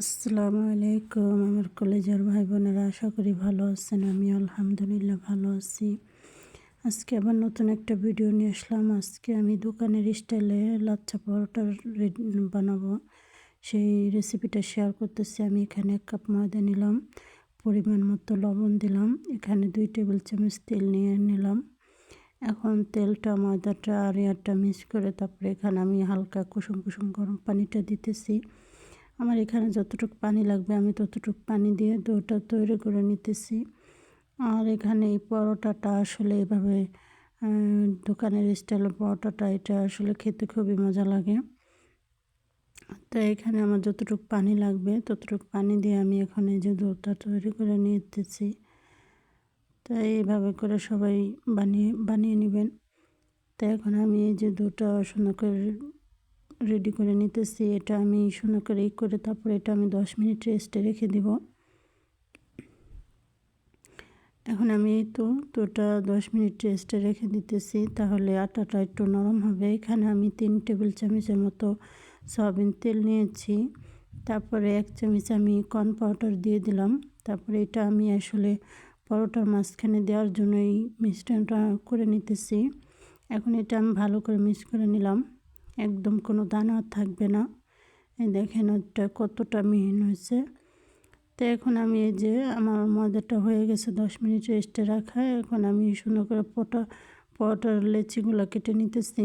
আসসালামু আলাইকুম, আমার কলেজের ভাই বোনেরা আশা করি ভালো আছেন আমি আলহামদুলিল্লাহ ভালো আছি। আজকে আবার নতুন একটা ভিডিও নিয়ে আসলাম। আজকে আমি দোকানের স্টাইলে লাচ্ছা পরোটা বানাবো। সেই রেসিপিটা শেয়ার করতেছি। আমি এখানে এক কাপ ময়দা নিলাম, পরিমাণ মতো লবণ দিলাম, এখানে দুই টেবিল চামচ তেল নিয়ে নিলাম। এখন তেলটা, ময়দাটা আর ইয়ারটা মিক্স করে তারপরে এখানে আমি হালকা কুসুম কুসুম গরম পানিটা দিতেছি। আমার এখানে যতটুকু পানি লাগবে, আমি ততটুকু পানি দিয়ে দোটা তৈরি করে নিতেছি। আর এখানে এই পরোটাটা আসলে এভাবে দোকানের স্টাইলের পরোটাটা, এটা আসলে খেতে খুবই মজা লাগে। তো এখানে আমার যতটুকু পানি লাগবে, ততটুকু পানি দিয়ে আমি এখন এই যে দোটা তৈরি করে নিতেছি। তাই এইভাবে করে সবাই বানিয়ে বানিয়ে নেবেন। তো এখন আমি এই যে দুটা সুন্দর করে রেডি করে নিতেছি, এটা আমি সুন্দর করে তারপরে এটা আমি দশ মিনিট রেস্টে রেখে দিব। এখন আমি তো তোটা দশ মিনিট রেস্টে রেখে দিতেছি, তাহলে আটাটা একটু নরম হবে। এখানে আমি তিন টেবিল চামচের মতো সয়াবিন তেল নিয়েছি, তারপরে এক চামচ আমি কর্ন পাউডার দিয়ে দিলাম। তারপরে এটা আমি আসলে পরোটার মাঝখানে দেওয়ার জন্য এই মিশ্রণটা করে নিতেছি। এখন এটা আমি ভালো করে মিক্স করে নিলাম। একদম কোনো দানা থাকবে না। এই দেখেন ওটা কতটা মিহিন হয়েছে। তো এখন আমি এই যে আমার ময়দাটা হয়ে গেছে, দশ মিনিট রেস্টে রাখা। এখন আমি সুন্দর করে পটা, পটার লেচিগুলো কেটে নিতেছি।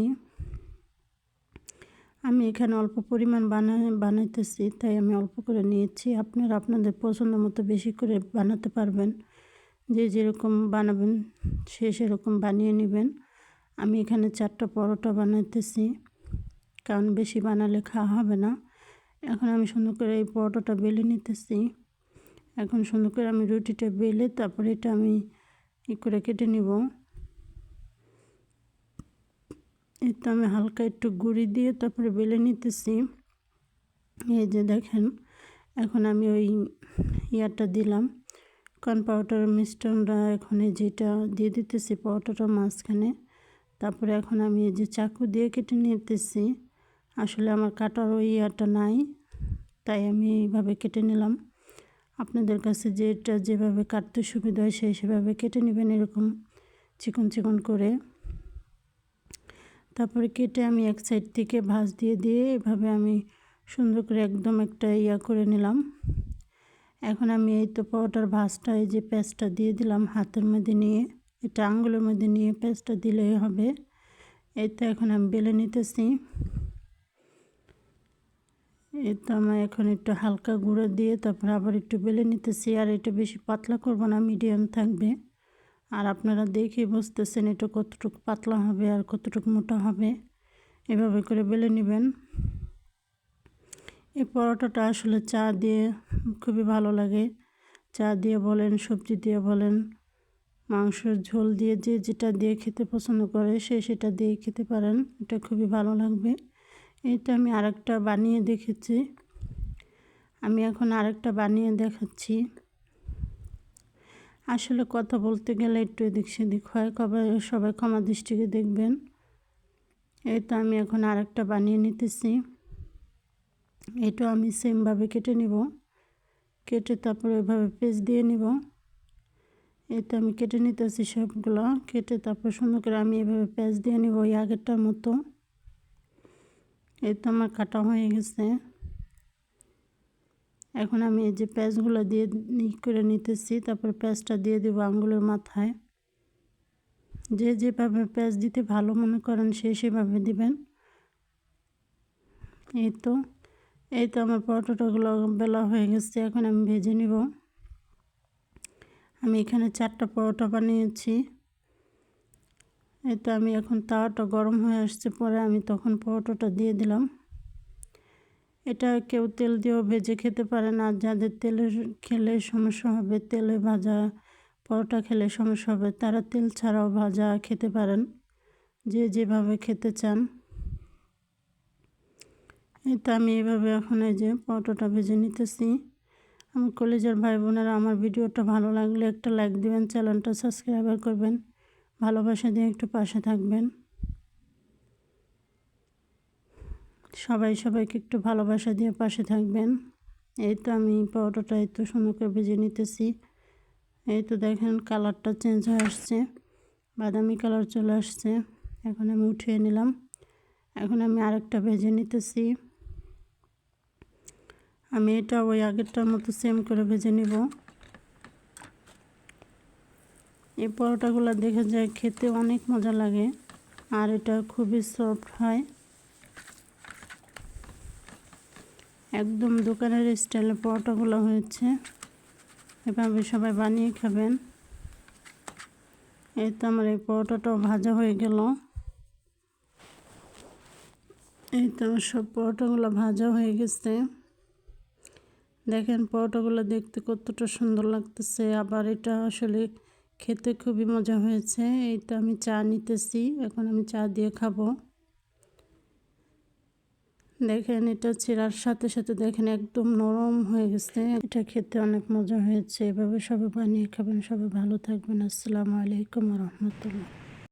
আমি এখানে অল্প পরিমাণ বানা, বানাইতেছি, তাই আমি অল্প করে নিয়েছি। আপনারা আপনাদের পছন্দ মতো বেশি করে বানাতে পারবেন। যে যেরকম বানাবেন, সে সেরকম বানিয়ে নেবেন। আমি এখানে চারটা পরোটা বানাইতেছি। কারণ বেশি বানালে খাওয়া হবে না। এখন আমি সুন্দর করে এই পরোটাটা বেলে নিতেছি। এখন সুন্দর করে আমি রুটিটা বেলে তারপরে এটা আমি ই করে কেটে নিব। তো আমি হালকা একটু গুঁড়ি দিয়ে তারপরে বেলে নিতেছি। এই যে দেখেন, এখন আমি ওই ইয়ারটা দিলাম। কর্ন পাউডারের মিশ্রণটা এখন এই যেটা দিয়ে দিতেছি পাউডারটা মাঝখানে। তারপরে এখন আমি এই যে চাকু দিয়ে কেটে নিতেছি। আসলে আমার কাটার ওই ইয়াটা নাই, তাই আমি এইভাবে কেটে নিলাম। আপনাদের কাছে যেটা যেভাবে কাটতে সুবিধা হয় সেই সেভাবে কেটে নেবেন এরকম চিকন চিকন করে। তারপরে কেটে আমি এক সাইড থেকে ভাঁজ দিয়ে দিয়ে এভাবে আমি সুন্দর করে একদম একটা ইয়া করে নিলাম। এখন আমি এই তো পাউডার ভাঁজটা, এই যে পেস্টটা দিয়ে দিলাম হাতের মধ্যে নিয়ে, এটা আঙ্গুলের মধ্যে নিয়ে পেস্টটা দিলেই হবে। এই তো এখন আমি বেলে নিতেছি। এই তো আমার এখন একটু হালকা গুঁড়ো দিয়ে তারপর আবার একটু বেলে নিতেছি। আর এটা বেশি পাতলা করব না মিডিয়াম থাকবে। আর আপনারা দেখে বুঝতেছেন এটা কতটুকু পাতলা হবে আর কতটুকু মোটা হবে। এভাবে করে বেলে নেবেন। এই পরোটাটা আসলে চা দিয়ে খুবই ভালো লাগে। চা দিয়ে বলেন, সবজি দিয়ে বলেন, মাংসের ঝোল দিয়ে যে যেটা দিয়ে খেতে পছন্দ করে সে সেটা দিয়ে খেতে পারেন। এটা খুবই ভালো লাগবে। এটা আমি আরেকটা বানিয়ে দেখেছি। আমি এখন আরেকটা বানিয়ে দেখাচ্ছি। আসলে কথা বলতে গেলে একটু এদিক সেদিক হয়, কবে সবাই ক্ষমা দৃষ্টিকে দেখবেন। এই তো আমি এখন আরেকটা বানিয়ে নিতেছি। এটা আমি সেমভাবে কেটে নিব। কেটে তারপরে ওইভাবে পেস্ট দিয়ে নিব। এই তো আমি কেটে নিতেছি সবগুলো। কেটে তারপর সুন্দর করে আমি এভাবে পেঁয়াজ দিয়ে নিব ওই আগেরটার মতো। এই তো আমার কাটা হয়ে গেছে। এখন আমি এই যে পেঁয়াজগুলো দিয়ে করে নিতেছি, তারপর পেঁয়াজটা দিয়ে দেবো আঙ্গুলের মাথায়। যে যেভাবে পেঁয়াজ দিতে ভালো মনে করেন, সে সেভাবে দিবেন। এই তো এই তো আমার পরোটাগুলো বেলা হয়ে গেছে, এখন আমি ভেজে নিব। আমি এখানে চারটা পরোটা বানিয়েছি। তো আমি এখন তাওয়াটা গরম হয়ে আসছে, পরে আমি তখন পরোটাটা দিয়ে দিলাম। এটা কেউ তেল দিয়েও ভেজে খেতে পারে না। যাদের তেলের খেলে সমস্যা হবে, তেলে ভাজা, পরোটা খেলে সমস্যা হবে, তারা তেল ছাড়াও ভাজা খেতে পারেন, যে যেভাবে খেতে চান। তো আমি এইভাবে এখন এই যে পরোটাটা ভেজে নিতেছি। আমার কলেজের ভাই বোনেরা আমার ভিডিওটা ভালো লাগলে একটা লাইক দিবেন, চ্যানেলটা সাবস্ক্রাইবার করবেন। ভালোবাসা দিয়ে একটু পাশে থাকবেন। সবাই সবাইকে একটু ভালোবাসা দিয়ে পাশে থাকবেন। এই তো আমি পরোটাটা এই তো করে ভেজে নিতেছি। এই তো দেখেন কালারটা চেঞ্জ হয়ে আসছে। বাদামি কালার চলে আসছে। এখন আমি উঠিয়ে নিলাম। এখন আমি আরেকটা ভেজে নিতেছি। আমি এটা ওই আগেরটার মতো সেম করে ভেজে নিব। এই পরোটাগুলো দেখে যায় খেতে অনেক মজা লাগে। আর এটা খুবই সফট হয়। একদম দোকানের স্টাইলে পরোটাগুলো হয়েছে। এভাবে সবাই বানিয়ে খাবেন। এই তো আমার এই পরোটাটাও ভাজা হয়ে গেল। এই তো আমার সব পরোটাগুলো ভাজা হয়ে গেছে। দেখেন পরোটাগুলো দেখতে কতটা সুন্দর লাগতেছে। আবার এটা আসলে খেতে খুবই মজা হয়েছে। এই তো আমি চা নিতেছি। এখন আমি চা দিয়ে খাব। দেখেন, এটা চেরার সাথে সাথে দেখেন একদম নরম হয়ে গেছে। এটা খেতে অনেক মজা হয়েছে। এভাবে সবাই বানিয়ে খাবেন। সবাই ভালো থাকবেন। আসসালামু আলাইকুম রহমতুল্লাহ।